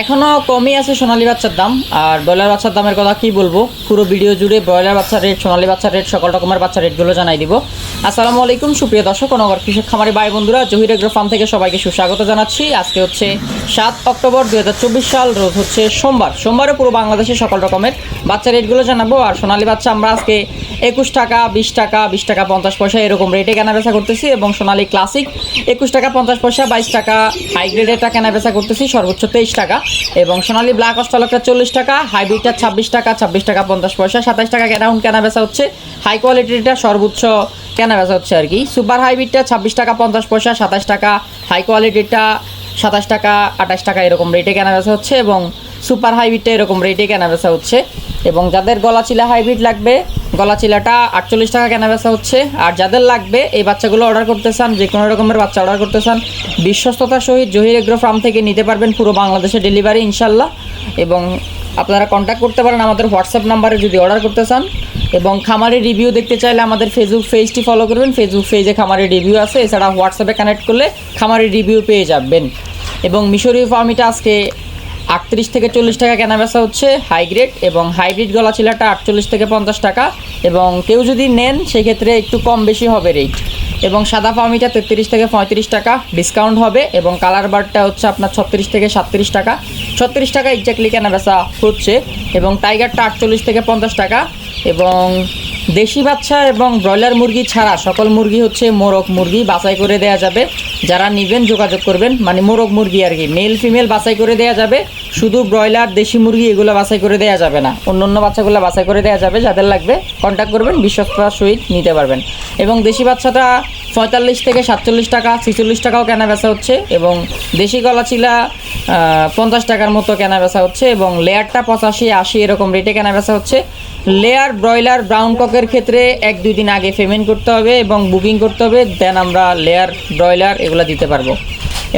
এখনও কমই আছে সোনালী বাচ্চার দাম। আর ব্রয়লার বাচ্চার দামের কথা কি বলব? পুরো ভিডিও জুড়ে ব্রয়লার বাচ্চার রেট সোনালী বাচ্চার রেট সকল রকমের বাচ্চার রেটগুলো জানাই দিব। আসসালামু আলাইকুম, সুপ্রিয় দর্শক নগর কৃষক খামারি ভাই বন্ধুরা, জহির এগ্রো ফার্ম থেকে সবাইকে সুস্বাগত জানাচ্ছি। আজকে হচ্ছে সাত অক্টোবর দু হাজার চব্বিশ সাল, রোজ হচ্ছে সোমবার। সোমবারে পুরো বাংলাদেশে সকল রকমের বাচ্চার রেটগুলো জানাব। আর সোনালী বাচ্চা আমরা আজকে একুশ টাকা, বিশ টাকা বিশ টাকা, পঞ্চাশ পয়সা এরকম রেটে কেনা বেচা করতেছি এবং সোনালী ক্লাসিক একুশ টাকা, পঞ্চাশ পয়সা, বাইশ টাকা, হাই গ্রেডেরটা কেনা বেচা করতেছি, সর্বোচ্চ তেইশ টাকা। এবং সোনালী ব্ল্যাক অস্ট্রালকটা চল্লিশ টাকা, হাইব্রিডটা ছাব্বিশ টাকা ছাব্বিশ টাকা, পঞ্চাশ পয়সা সাতাশ টাকা কেনা বেচা হচ্ছে। হাই কোয়ালিটিটা সর্বোচ্চ কেনা বেচা হচ্ছে আর কি। সুপার হাইব্রিডটা ছাব্বিশ টাকা, পঞ্চাশ পয়সা, সাতাশ টাকা হাই কোয়ালিটিটা সাতাশ টাকা, আঠাশ টাকা এরকম রেটে কেনা বেচা হচ্ছে এবং সুপার হাইব্রিডটা এরকম রেটে কেনা বেচা হচ্ছে। এবং যাদের গলা চিলা হাইব্রিড লাগবে গলা চিলাটা আটচল্লিশ টাকা কেনা বেচা হচ্ছে। আর যাদের লাগবে, এই বাচ্চাগুলো অর্ডার করতে চান যে কোনো রকমের বাচ্চা অর্ডার করতে চান, বিশ্বস্ততার সহিত জহির এগ্রো ফার্ম থেকে নিতে পারবেন পুরো বাংলাদেশে ডেলিভারি ইনশাল্লাহ। এবং আপনারা কন্ট্যাক্ট করতে পারেন আমাদের হোয়াটসঅ্যাপ নাম্বারে যদি অর্ডার করতে চান। এবং খামারের রিভিউ দেখতে চাইলে আমাদের ফেসবুক পেজটি ফলো করবেন। ফেসবুক পেজে খামারের রিভিউ আছে। এছাড়া হোয়াটসঅ্যাপে কানেক্ট করলে খামারের রিভিউ পেয়ে যাবেন। এবং মিশরীয় ফার্মিটা আজকে আটত্রিশ থেকে চল্লিশ টাকা কেনা বেচা হচ্ছে হাই গ্রেড এবং হাইব্রিড গলা চিলাটা আটচল্লিশ থেকে পঞ্চাশ টাকা। এবং কেউ যদি নেন, সেক্ষেত্রে একটু কম বেশি হবে রেট এবং সাদা ফার্মিটা তেত্রিশ থেকে পঁয়ত্রিশ টাকা ডিসকাউন্ট হবে এবং কালার বারটা হচ্ছে আপনার ছত্রিশ থেকে সাতত্রিশ টাকা। ছত্রিশ টাকা এক্স্যাক্টলি কেনা বেচা হচ্ছে এবং টাইগারটা আটচল্লিশ থেকে পঞ্চাশ টাকা। এবং দেশি বাচ্চা এবং ব্রয়লার মুরগি ছাড়া সকল মুরগি হচ্ছে মোরগ মুরগি, বাছাই করে দেয়া যাবে। যারা নেবেন, যোগাযোগ করবেন। মানে মোরগ মুরগি আর কি মেল ফিমেল বাছাই করে দেওয়া যাবে। শুধু ব্রয়লার, দেশি মুরগি এগুলো বাছাই করে দেওয়া যাবে না। অন্য অন্য বাচ্চাগুলো বাছাই করে দেওয়া যাবে, যাদের লাগবে কন্ট্যাক্ট করবেন বিশ্বস্ততার সহিত নিতে পারবেন। এবং দেশি বাচ্চাটা পঁয়তাল্লিশ থেকে সাতচল্লিশ টাকা, ছিচল্লিশ টাকাও কেনা বেচা হচ্ছে এবং দেশি গলা চিলা পঞ্চাশ টাকার মতো কেনা বেচা হচ্ছে এবং লেয়ারটা পঁচাশি, আশি এরকম রেটে কেনা বেচা হচ্ছে। লেয়ার, ব্রয়লার ব্রাউন ককের ক্ষেত্রে এক, দুই দিন আগে পেমেন্ট করতে হবে এবং বুকিং করতে হবে দেন আমরা লেয়ার, ব্রয়লার এগুলো দিতে পারব।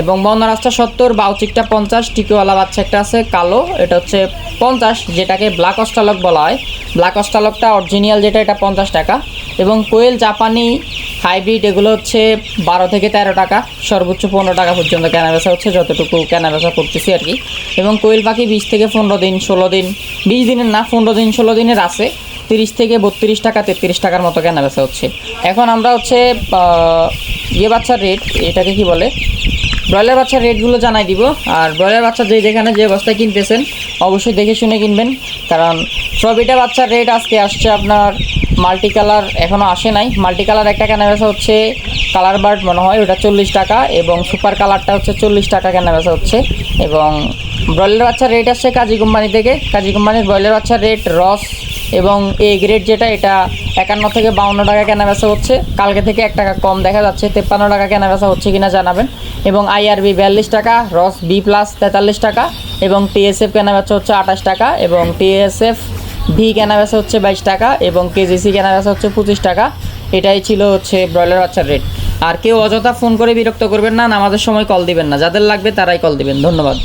এবং বর্ণরাজটা সত্তর বাউচিকটা পঞ্চাশ, টিকিওয়ালা বাচ্চা একটা আছে, কালো, এটা হচ্ছে পঞ্চাশ, যেটাকে ব্ল্যাক অস্টালক বলা হয়। ব্ল্যাক অস্টালকটা অরিজিনাল যেটা, এটা পঞ্চাশ টাকা। এবং কোয়েল জাপানি হাইব্রিড এগুলো হচ্ছে বারো থেকে তেরো টাকা, সর্বোচ্চ পনেরো টাকা পর্যন্ত কেনাবেচা হচ্ছে, যতটুকু কেনাবেচা করতেছি আর কি। এবং কোয়েল পাখি বিশ থেকে পনেরো দিন, ষোলো দিন, বিশ দিনের না, পনেরো দিন, ষোলো দিনের আছে, তিরিশ থেকে বত্রিশ টাকা, তেত্রিশ টাকার মতো কেনাবেচা হচ্ছে। এখন আমরা হচ্ছে ইয়ে বাচ্চার রেট এটাকে কি বলে? ব্রয়লার বাচ্চার রেটগুলো জানাই দিব। আর ব্রয়লার বাচ্চা যে যেখানে যে অবস্থায় কিনতেছেন, অবশ্যই দেখে শুনে কিনবেন। কারণ সবিটা বাচ্চার রেট আজকে আসছে আপনার মাল্টি কালার এখনও আসে নাই। মাল্টি কালার একটা কেনা বেচা হচ্ছে কালার বার্ড মনে হয়, ওটা চল্লিশ টাকা এবং সুপার কালারটা হচ্ছে চল্লিশ টাকা কেনা বেচা হচ্ছে এবং ব্রয়লার বাচ্চার রেট আসছে কাজী কোম্পানি থেকে। কাজী কোম্পানির ব্রয়লার বাচ্চার রেট রস এবং এ গ্রেড যেটা, এটা একান্ন থেকে বাউন্ন টাকা কেনা বেচা হচ্ছে। কালকে থেকে এক টাকা কম দেখা যাচ্ছে, তেপ্পান্ন টাকা কেনা বেচা হচ্ছে কিনা জানাবেন। এবং আইআরবি বিয়াল্লিশ টাকা, রস বি প্লাস তেতাল্লিশ টাকা এবং টিএসএফ কেনা বেচা হচ্ছে আঠাশ টাকা এবং টিএসএফ ভি কেনা বেচা হচ্ছে বাইশ টাকা এবং কেজিসি কেনা বেচা হচ্ছে পঁচিশ টাকা। এটাই ছিল হচ্ছে ব্রয়লার বাচ্চার রেট আর কেউ অযথা ফোন করে বিরক্ত করবেন না আমাদের সময় কল দিবেন না। যাদের লাগবে তারাই কল দিবেন। ধন্যবাদ।